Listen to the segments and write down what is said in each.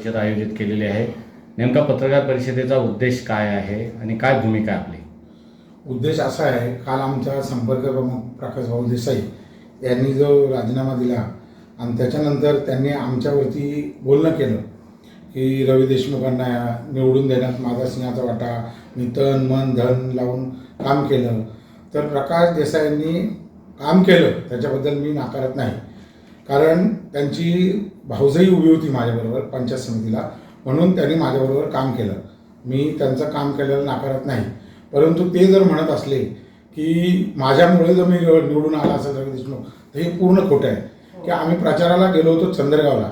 परिषद आयोजित केलेली आहे. नेमका पत्रकार परिषदेचा उद्देश काय आहे आणि काय भूमिका आहे आपली? उद्देश असा आहे काल आमचा संपर्क प्रमुख प्रकाश भाऊ देसाई यांनी जो राजीनामा दिला आणि त्याच्यानंतर त्यांनी आमच्यावरती बोलणं केलं की रवी देशमुखांना निवडून देण्यात माझा सिंहाचा वाटा मी तन मन धन लावून काम केलं. तर प्रकाश देसाईंनी काम केलं त्याच्याबद्दल मी नाकारत नाही. कारण त्यांची भाऊजाई उभी होती माझ्याबरोबर पंचायत समितीला म्हणून त्यांनी माझ्याबरोबर काम केलं. मी त्यांचं काम केलेलं नाकारत नाही. परंतु ते जर म्हणत असले की माझ्यामुळे जर मी निवडून आला असेल रवी देशमुख तर हे पूर्ण खोटं आहे. की आम्ही प्रचाराला गेलो होतो चंद्रगावला.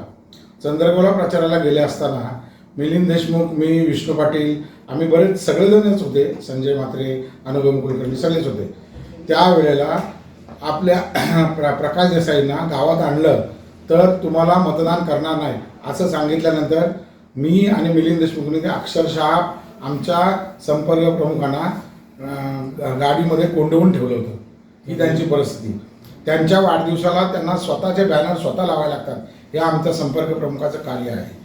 चंद्रगावला प्रचाराला गेले असताना मिलिंद देशमुख मी विष्णू पाटील आम्ही बरेच सगळेजणच होते. संजय म्हात्रे अनुपम कुलकर्णी सगळेच होते. त्यावेळेला आपल्या प्र प्रकाश देसाईंना गावात आणलं तर तुम्हाला मतदान करणार नाही. असं सांगितल्यानंतर मी आणि मिलिंद देशमुखने ते अक्षरशः आमच्या संपर्क प्रमुखांना गाडीमध्ये कोंडवून ठेवलं होतं. ही त्यांची परिस्थिती. त्यांच्या वाढदिवसाला त्यांना स्वतःचे बॅनर स्वतः लावायला लागतात. हे आमच्या संपर्क प्रमुखाचं कार्य आहे.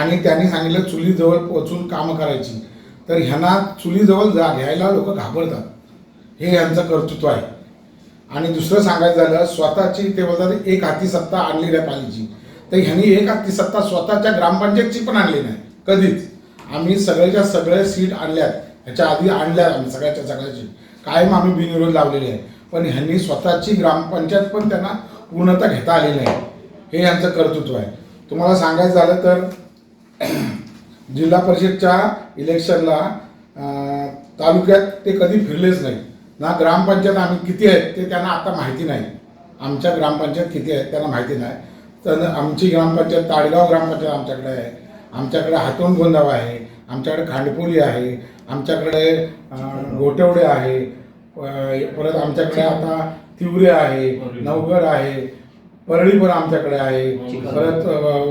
आणि त्यांनी सांगितलं चुलीजवळ पोचून कामं करायची. तर ह्यांना चुलीजवळ जा घ्यायला लोक घाबरतात. हे यांचं कर्तृत्व आहे. आणि दुसरं सांगायचं झालं स्वतःची ते बोलतात एक हाती सत्ता आणली नाही पाहिजे तर ह्यांनी एक हाती सत्ता स्वतःच्या ग्रामपंचायतची पण आणली नाही कधीच. आम्ही सगळ्याच्या सगळ्या सीट आणल्यात ह्याच्या आधी आणल्यात आम्ही सगळ्याच्या सगळ्याची. कायम आम्ही बिनविरोध लावलेली आहे. पण ह्यांनी स्वतःची ग्रामपंचायत पण त्यांना पूर्णतः घेता आली नाही हे यांचं कर्तृत्व आहे. तुम्हाला सांगायचं झालं तर जिल्हा परिषदच्या इलेक्शनला तालुक्यात ते कधी फिरलेच नाही. ना ग्रामपंचायत आम्ही किती आहेत ते त्यांना आता माहिती नाही. आमच्या ग्रामपंचायत किती आहेत त्यांना माहिती नाही. तर आमची ग्रामपंचायत ताडगाव ग्रामपंचायत आमच्याकडे आहे. आमच्याकडे हातून गोंदाव आहे. आमच्याकडे खांडपोली आहे. आमच्याकडे अं, गोटवडे आहे. परत आमच्याकडे आता तिवरे आहे. नवघर आहे. परळी पण आमच्याकडे आहे. परत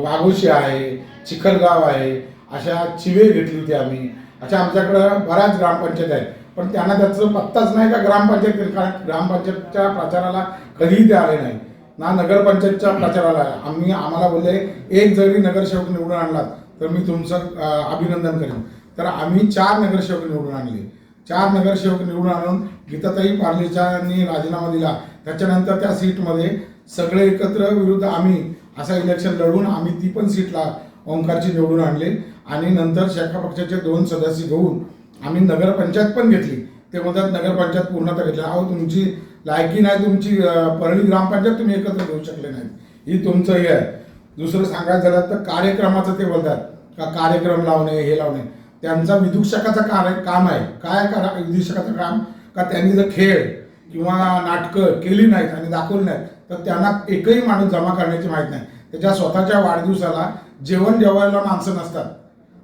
वाघोशी आहे. चिखलगाव आहे. अशा चिवे घेतली होती आम्ही. अशा आमच्याकडं बऱ्याच ग्रामपंचायत आहेत. पण त्यांना त्याचं पत्ताच नाही का ग्रामपंचायत कारण ग्रामपंचायतच्या प्रचाराला कधीही ते आले नाही. ना नगरपंचायतच्या प्रचाराला. आले. आम्ही आम्हाला बोलले एक जरी नगरसेवक निवडून आणलात तर मी तुमचं अभिनंदन करेन. तर आम्ही चार नगरसेवक निवडून आणले. चार नगरसेवक निवडून आणून गीताताई पार्लेच्यांनी राजीनामा दिला. त्याच्यानंतर त्या सीटमध्ये सगळे एकत्र विरुद्ध आम्ही असं इलेक्शन लढून आम्ही ती पण सीटला ओंकारची निवडून आणले. आणि नंतर शाखा पक्षाचे दोन सदस्य घेऊन आम्ही नगरपंचायत पण घेतली. ते म्हणतात नगरपंचायत पूर्णतः घेतली. अहो तुमची लायकी नाही तुमची परळी ग्रामपंचायत तुम्ही एकत्र घेऊ शकले नाहीत. ही तुमचं हे आहे. दुसरं सांगायचं झालं तर कार्यक्रमाचं ते बोलतात का कार्यक्रम लावणे हे लावणे. त्यांचा विदूषकाचं कार्य काम आहे. काय करा विदूषकाचं काम? का त्यांनी जर खेळ किंवा नाटकं केली नाहीत आणि दाखवली नाहीत तर त्यांना एकही माणूस जमा करण्याची माहीत नाही. त्याच्या स्वतःच्या वाढदिवसाला जेवण जेवायला माणसं नसतात.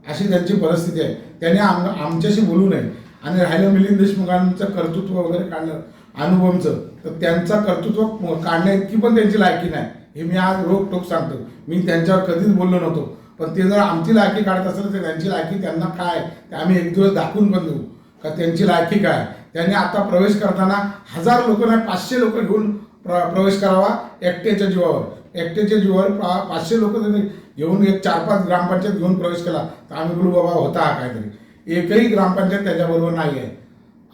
अशी त्यांची परिस्थिती आहे. त्यांनी आम आमच्याशी बोलू नये. आणि राहिलं मिलिंद देशमुखांचं कर्तृत्व वगैरे काढलं अनुभवचं तर त्यांचं कर्तृत्व काढण्या इतकी पण त्यांची लायकी नाही. हे मी आज रोखटोक सांगतो. मी त्यांच्यावर कधीच बोललो नव्हतो. पण ते जर आमची लायकी काढत असेल तर त्यांची लायकी त्यांना काय ते आम्ही एक दिवस दाखवून पण देऊ. का त्यांची लायकी काय त्यांनी आता प्रवेश करताना हजार लोक नाही पाचशे लोक घेऊन प्र प्रवेश करावा एकट्याच्या जीवावर. एकट्याच्या जीवावर पा पाचशे लोक त्यांनी घेऊन एक चार पाच ग्रामपंचायत घेऊन प्रवेश केला. तर आम्ही बोलू बाबा होता हा काहीतरी. एकही ग्रामपंचायत त्याच्याबरोबर नाही आहे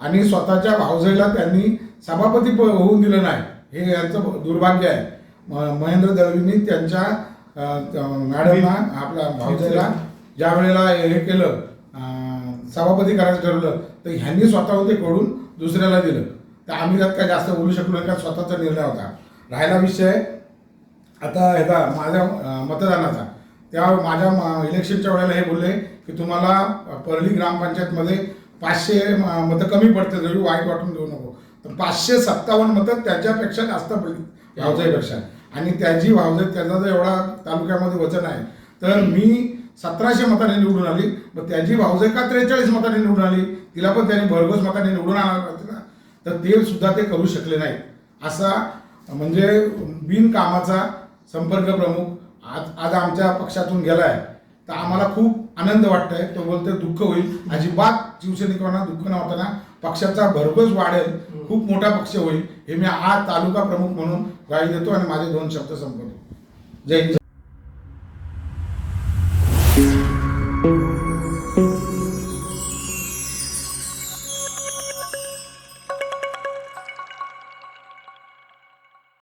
आणि स्वतःच्या भावजाईला त्यांनी सभापती प- होऊन दिलं नाही. हे यांचं दुर्भाग्य आहे. म- महेंद्र दळवींनी त्यांच्या मॅडमना आपल्या भावजाईला ज्या वेळेला हे केलं सभापती करायचं ठरवलं तर ह्यांनी स्वतःहून ते कडून दुसऱ्याला दिलं. तर आम्ही त्यात काय जास्त बोलू शकलो नाही का स्वतःचा निर्णय होता. राहिला विषय आता ह्याचा माझ्या मतदानाचा. त्या माझ्या इलेक्शनच्या वेळेला हे बोलले की तुम्हाला परली ग्रामपंचायतमध्ये पाचशे मतं कमी पडते जरी वाईट वाटून देऊ नको. तर पाचशे सत्तावन्न मतं त्याच्यापेक्षा जास्त पडली भावजाईपेक्षा आणि त्याची भावजाई त्याचा जर एवढा तालुक्यामध्ये वचन आहे. तर मी सतराशे मताने निवडून आली. मग त्याची भावजाई का त्रेचाळीस मताने निवडून आली? तिला पण त्यांनी भरघोस मताने निवडून आणायला तर ते सुद्धा ते करू शकले नाहीत. असा म्हणजे बिनकामाचा संपर्क प्रमुख आज आज आमच्या पक्षातून गेला आहे तर आम्हाला खूप आनंद वाटतोय. तो बोलतोय दुःख होईल. अजिबात शिवसैनिकांना दुःख नव्हताना पक्षाचा भरघोस वाढेल. खूप मोठा पक्ष होईल. हे मी आज तालुका प्रमुख म्हणून गावी देतो आणि माझे दोन शब्द संपवतो. जय हिंद.